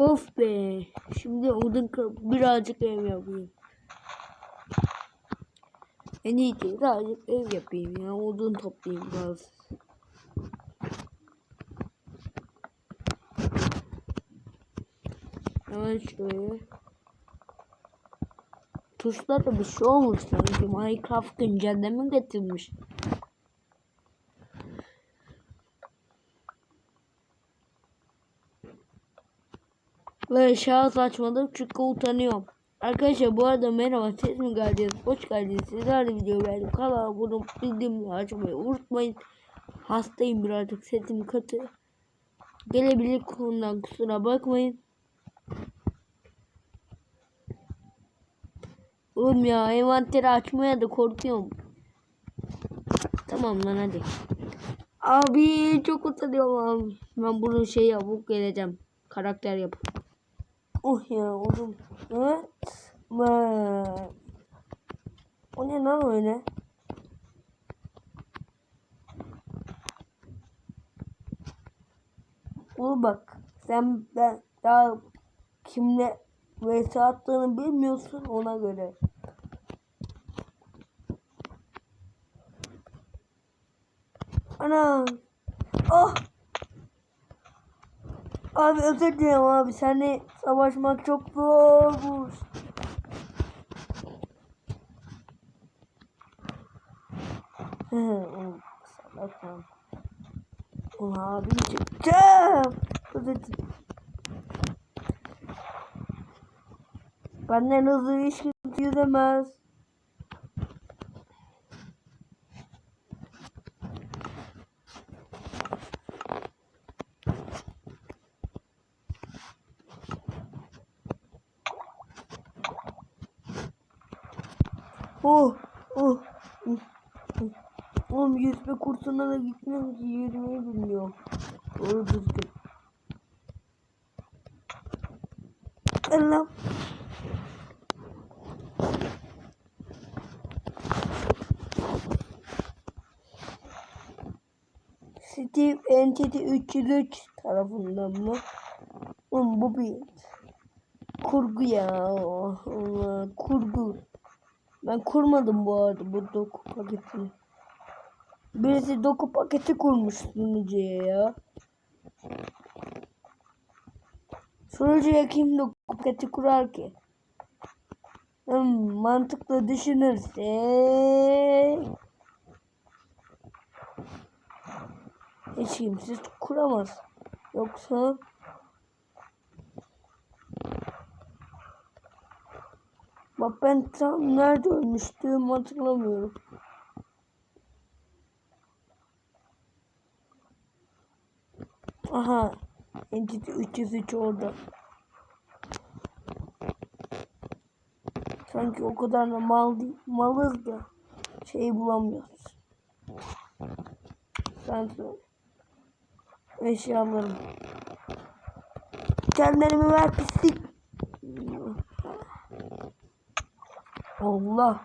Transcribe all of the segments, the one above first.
Of be. Şimdi odun birazcık ev yapayım. En iyi değil, birazcık ev yapayım ya. Odun toplayayım biraz. Hemen şöyle. Tuşlarda bir şey olmuş sanki. Minecraft güncelleme getirmiş. Ve şahıs açmadım çünkü utanıyorum. Arkadaşlar bu arada merhaba ses mi geldiniz? Hoş geldiniz. Sizlerle video verdim. Kanala abone olup bildirimleri açmayı unutmayın. Hastayım birazcık sesim kötü. Gelebilir konudan kusura bakmayın. Oğlum ya envanteri açmaya da korkuyorum. Tamam lan hadi. Abi çok utanıyorum abi. Ben bunu şey yapıp geleceğim. Karakter yapıp. Oh ya oğlum. Evet. Ben. O ne lan öyle? Oğlum bak. Sen ben daha kimle vs attığını bilmiyorsun ona göre. Ana. Oh. Abi özür dilerim abi. Seninle savaşmak çok zormuş. Oğlum, salak lan. Ulan abi çıkacağım. Özür dilerim. Benden hızlı hiç kimse yüzemez. Oh, oh. oh, oh. Oğlum yüzme kursuna da gitmiyorum ki yüzmeyi bilmiyorum. Doğru düzgün. Allah. Steve Entity 303 tarafından mı? Oğlum bu bir kurgu ya. Kurgu. Ben kurmadım bu arada bu doku paketini. Birisi doku paketi kurmuş sunucuya ya. Sunucuya kim doku paketi kurar ki? Hmm, mantıklı düşünürsek hiç kimse kuramaz. Yoksa Bak ben tam nerede ölmüştüm hatırlamıyorum. Aha. Entity 303 orada. Sanki o kadar da mal değil. Malız da şey bulamıyoruz. Sen söyle. Eşyalarım. Kendilerimi ver pislik. Allah.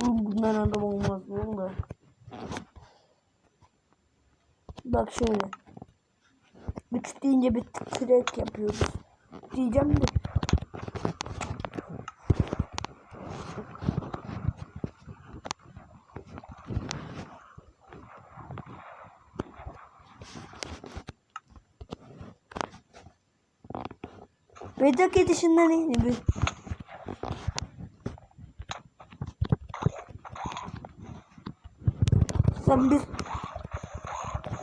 Bundan adam olmaz oğlum. Bak şöyle. Üç deyince bir track yapıyoruz. Diyeceğim de. Vedak edişinden yeni bir. Sen bir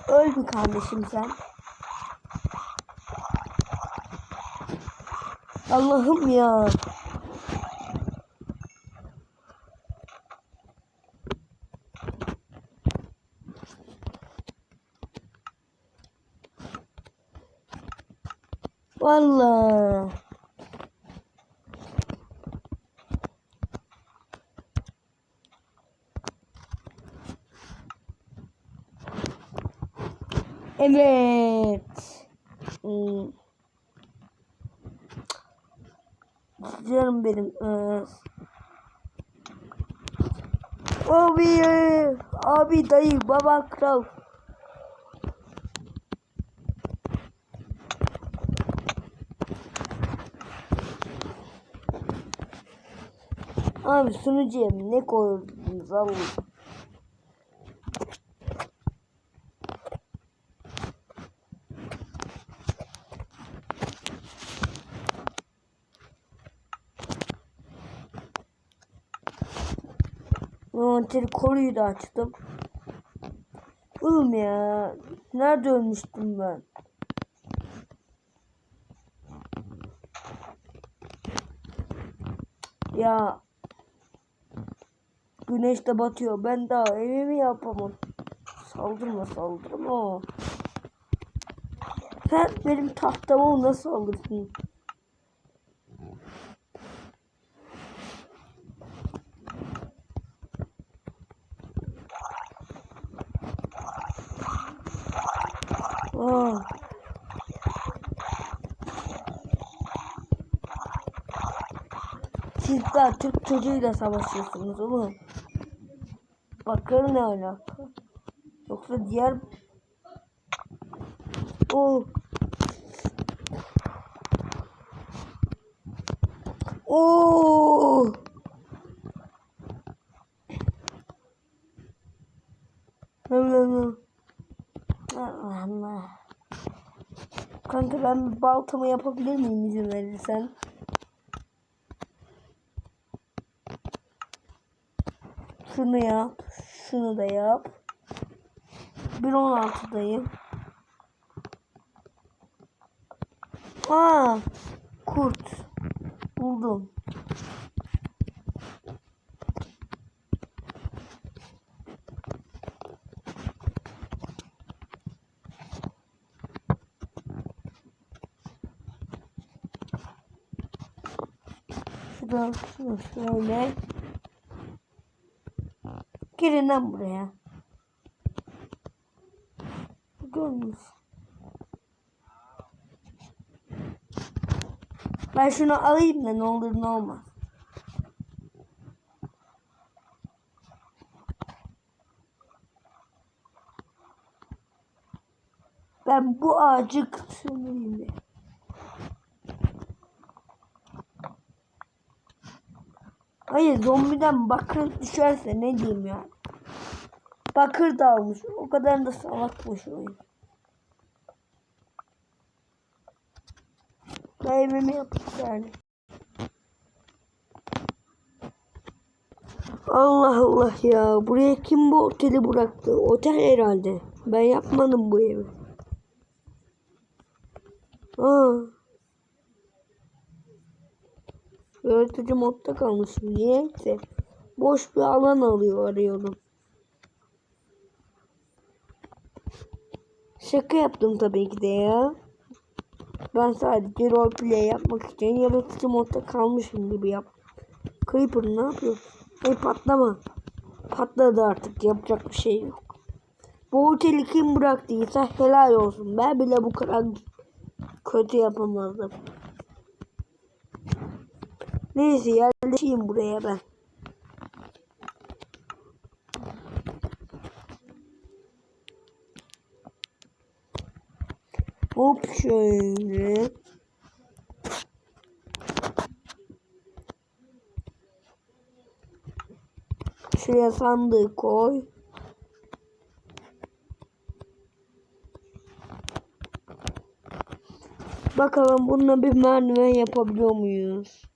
öl bir kardeşim sen. Allah'ım ya. Vallahi. Evet. Ee, hmm. Canım benim. E, abi, e, abi dayı, baba kral. Abi sunucuya ne koydunuz abi? Envanteri koruyu da açtım. Oğlum ya. Nerede ölmüştüm ben? Ya. Güneş de batıyor. Ben daha evimi yapamam. Saldırma saldırma. Sen benim tahtama nasıl alırsın? Aa. Siz daha Türk çocuğuyla savaşıyorsunuz oğlum. Bakır ne alaka? Yoksa diğer... O. Oo. Allah Allah. Kanka ben baltamı yapabilir miyim izin verirsen? Şunu yap. Şunu da yap. 1.16'dayım. Aa, kurt. Buldum. Şuradan şunu şöyle. Girin lan buraya. Görmüş. Ben şunu alayım da ne olur ne olmaz. Ben bu ağacı sömüreyim Hayır zombiden bakır düşerse ne diyeyim ya. Bakır da almış. O kadar da salakmış oyun. Ben evimi yapıp yani. Allah Allah ya. Buraya kim bu oteli bıraktı? Otel herhalde. Ben yapmadım bu evi. Aa. Yaratıcı modda kalmışım. Niyeyse. Boş bir alan alıyor arıyorum. Şaka yaptım tabii ki de ya. Ben sadece roleplay yapmak için yaratıcı modda kalmışım gibi yap. Creeper ne yapıyor? Hey patlama. Patladı artık yapacak bir şey yok. Bu oteli kim bıraktıysa helal olsun. Ben bile bu kadar kötü yapamazdım. Neyse yerleşeyim buraya ben. Hop şöyle. Şuraya sandığı koy. Bakalım bununla bir merdiven yapabiliyor muyuz?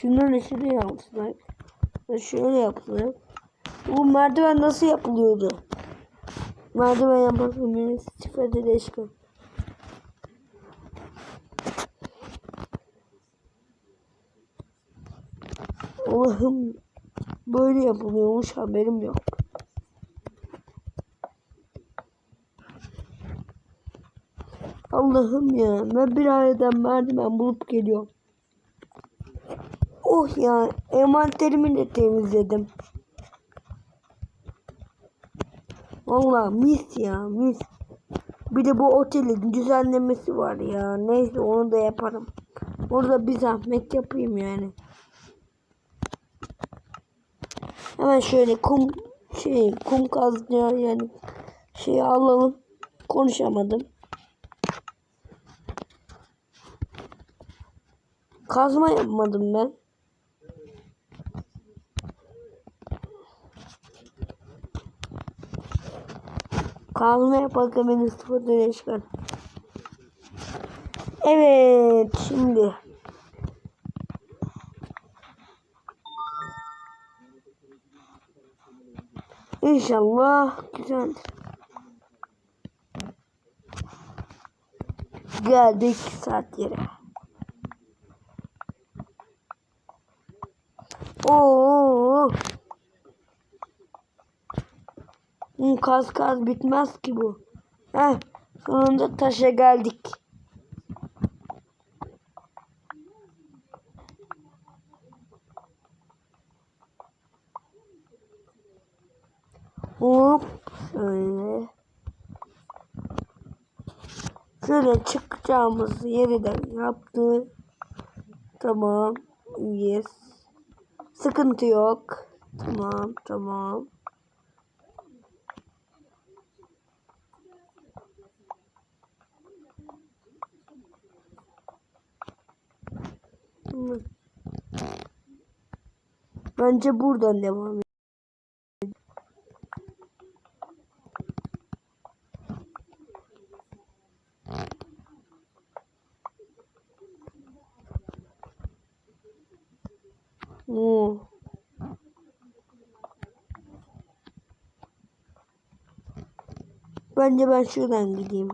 Şunları şuraya yapsak. Ve şöyle yapsak. Bu merdiven nasıl yapılıyordu? Merdiven yapmasın birisi sıfırda değişken. Allah'ım böyle yapılıyormuş haberim yok. Allah'ım ya ben bir aydan merdiven bulup geliyorum. Oh ya envanterimi de temizledim. Valla mis ya mis. Bir de bu otelin düzenlemesi var ya. Neyse onu da yaparım. Orada bir zahmet yapayım yani. Hemen şöyle kum şey kum kazıyor yani şeyi alalım. Konuşamadım. Kazma yapmadım ben. Kazma yaparken beni sıfır çıkar. Evet şimdi. İnşallah güzeldir. Geldik saat yere. Oo. Hmm, Kaz kaz bitmez ki bu. Heh, sonunda taşa geldik. Hop şöyle. Şöyle çıkacağımız yeri de yaptı. Tamam. Yes. Sıkıntı yok. Tamam tamam. Hı. Bence buradan devam edelim. Oo. Bence ben şuradan gideyim.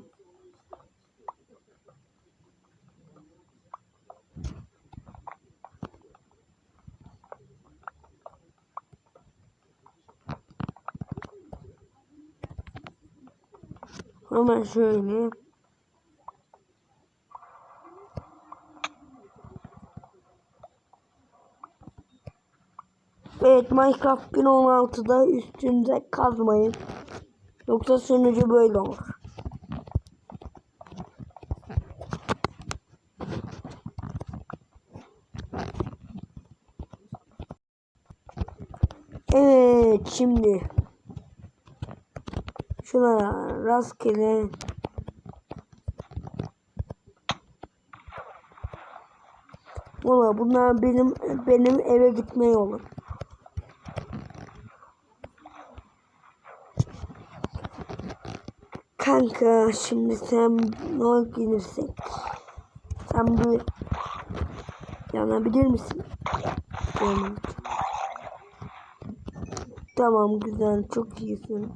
Hemen şöyle. Evet Minecraft 1.16'da üstünde kazmayın. Yoksa sonucu böyle olur. Evet şimdi şuna rastgele Valla bunlar benim benim eve gitme yolum. Kanka şimdi sen ne gelirsek sen bir yanabilir misin? Tamam. Tamam güzel çok iyisin.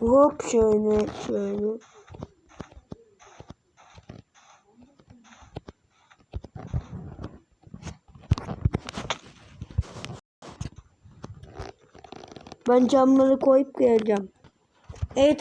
Hop şöyle şöyle. Ben camları koyup geleceğim. Evet